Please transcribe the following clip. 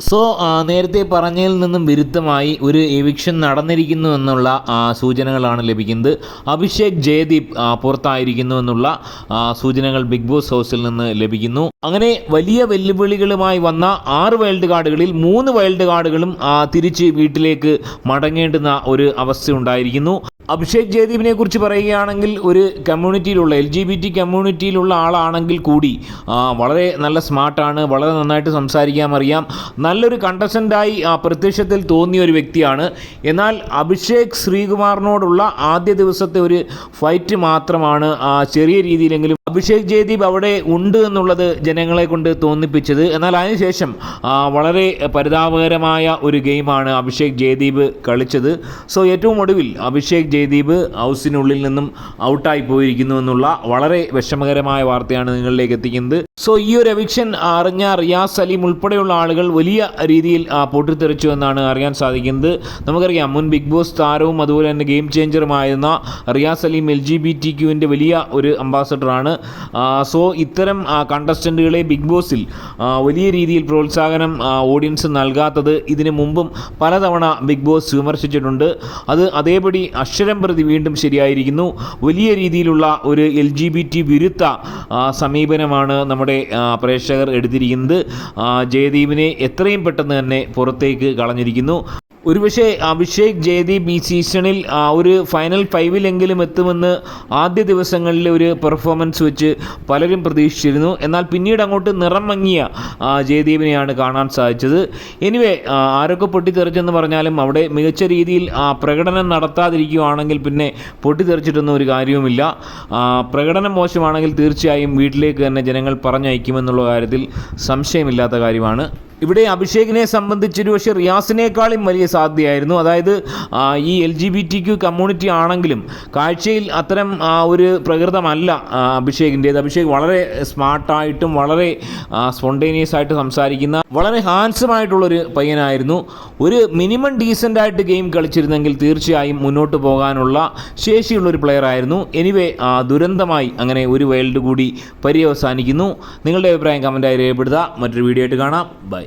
So നേരത്തെ പറഞ്ഞതിൽ നിന്നും വിരുദ്ധമായി ഒരു എവിക്ഷൻ നടന്നിരിക്കുന്നു എന്നുള്ള സൂചനകളാണ് ലഭിക്കുന്നത്. അഭിഷേക് ജയദീപ് പുറത്തായിരിക്കുന്നു എന്നുള്ള സൂചനകൾ ബിഗ് ബോസ് ഹൗസിൽ നിന്ന് ലഭിക്കുന്നു. അങ്ങനെ വലിയ വെല്ലുവിളികളുമായി വന്ന ആറ് വൈൽഡ് കാർഡുകളിൽ മൂന്ന് വൈൽഡ് കാർഡുകളും തിരിച്ച് വീട്ടിലേക്ക് മടങ്ങേണ്ടുന്ന ഒരു അവസ്ഥ ഉണ്ടായിരിക്കുന്നു അഭിഷേക് ജയദീപിനെ കുറിച്ച് പറയുകയാണെങ്കിൽ ഒരു കമ്മ്യൂണിറ്റിയിലുള്ള എൽ ജി ബി ടി കമ്മ്യൂണിറ്റിയിലുള്ള ആളാണെങ്കിൽ കൂടി വളരെ നല്ല സ്മാർട്ടാണ് വളരെ നന്നായിട്ട് സംസാരിക്കാൻ അറിയാം. നല്ലൊരു കണ്ടസ്റ്റന്റായി പ്രത്യക്ഷത്തിൽ തോന്നിയ ഒരു വ്യക്തിയാണ്. എന്നാൽ അഭിഷേക് ശ്രീകുമാറിനോടുള്ള ആദ്യ ദിവസത്തെ ഒരു ഫൈറ്റ് മാത്രമാണ് ചെറിയ രീതിയിലെങ്കിലും അഭിഷേക് ജയദീപ് അവിടെ ഉണ്ട് എന്നുള്ളത് ജനങ്ങളെ കൊണ്ട് തോന്നിപ്പിച്ചത്. എന്നാൽ അതിനുശേഷം വളരെ പരിതാപകരമായ ഒരു ഗെയിമാണ് അഭിഷേക് ജയദീപ് കളിച്ചത്. സോ ഏറ്റവും ഒടുവിൽ അഭിഷേക് ജയദീപ് ഹൗസിനുള്ളിൽ നിന്നും ഔട്ടായി പോയിരിക്കുന്നു എന്നുള്ള വളരെ വിഷമകരമായ വാർത്തയാണ് നിങ്ങളിലേക്ക് എത്തിക്കുന്നത്. സോ ഈ ഒരു എവിക്ഷൻ അറിഞ്ഞ റിയാസ് സലീം ഉൾപ്പെടെയുള്ള ആളുകൾ വലിയ രീതിയിൽ പൊട്ടിത്തെറിച്ചു എന്നാണ് അറിയാൻ സാധിക്കുന്നത്. നമുക്കറിയാം മുൻ ബിഗ് ബോസ് താരവും അതുപോലെ തന്നെ game ചേഞ്ചറുമായിരുന്ന Riyas Salim L G B T ക്യുവിന്റെ വലിയ ഒരു അംബാസഡറാണ് സോ ഇത്തരം കണ്ടസ്റ്റന്റുകളെ ബിഗ് ബോസിൽ വലിയ രീതിയിൽ പ്രോത്സാഹനം ഓഡിയൻസ് നൽകാത്തത് ഇതിനു മുമ്പും പലതവണ ബിഗ് ബോസ് വിമർശിച്ചിട്ടുണ്ട്. അത് അതേപടി അക്ഷരം പ്രതി വീണ്ടും ശരിയായിരിക്കുന്നു. വലിയ രീതിയിലുള്ള ഒരു എൽ ജി ബി ടി വിരുദ്ധ സമീപനമാണ് നമ്മുടെ പ്രേക്ഷകർ എടുത്തിരിക്കുന്നത്. ജയദീപിനെ എത്രയും പെട്ടെന്ന് തന്നെ പുറത്തേക്ക് കളഞ്ഞിരിക്കുന്നു. ഒരുപക്ഷെ അഭിഷേക് ജയദീപ് ഈ സീസണിൽ ഒരു ഫൈനൽ ഫൈവിലെങ്കിലും എത്തുമെന്ന് ആദ്യ ദിവസങ്ങളിലെ ഒരു പെർഫോമൻസ് വെച്ച് പലരും പ്രതീക്ഷിച്ചിരുന്നു. എന്നാൽ പിന്നീട് അങ്ങോട്ട് നിറം മങ്ങിയ ജയദീപിനെയാണ് കാണാൻ സാധിച്ചത്. എനിവേ ആരൊക്കെ പൊട്ടിത്തെറിച്ചെന്ന് പറഞ്ഞാലും അവിടെ മികച്ച രീതിയിൽ പ്രകടനം നടത്താതിരിക്കുകയാണെങ്കിൽ പിന്നെ പൊട്ടിത്തെറിച്ചിട്ടൊന്നും ഒരു കാര്യവുമില്ല. പ്രകടനം മോശമാണെങ്കിൽ തീർച്ചയായും വീട്ടിലേക്ക് തന്നെ ജനങ്ങൾ പറഞ്ഞയക്കുമെന്നുള്ള കാര്യത്തിൽ സംശയമില്ലാത്ത കാര്യമാണ്. ഇവിടെ അഭിഷേകിനെ സംബന്ധിച്ചൊരു പക്ഷേ റിയാസിനേക്കാളും വലിയ സാധ്യതയായിരുന്നു. അതായത് ഈ L G B T Q community ആണെങ്കിലും കാഴ്ചയിൽ അത്തരം ഒരു പ്രകൃതമല്ല അഭിഷേകിന്റേത്. അഭിഷേക് വളരെ സ്മാർട്ടായിട്ടും വളരെ സ്പോണ്ടേനിയസ് ആയിട്ട് സംസാരിക്കുന്ന വളരെ ഹാൻസം ആയിട്ടുള്ളൊരു പയ്യനായിരുന്നു. ഒരു മിനിമം ഡീസന്റ് ആയിട്ട് ഗെയിം കളിച്ചിരുന്നെങ്കിൽ തീർച്ചയായും മുന്നോട്ട് പോകാനുള്ള ശേഷിയുള്ളൊരു പ്ലെയർ ആയിരുന്നു എനിവേ ദുരന്തമായി അങ്ങനെ ഒരു വേൾഡ് കൂടി പര്യവസാനിക്കുന്നു. നിങ്ങളുടെ അഭിപ്രായം കമന്റായി രേഖപ്പെടുത്തുക. മറ്റൊരു വീഡിയോ ആയിട്ട് കാണാം. ബൈ.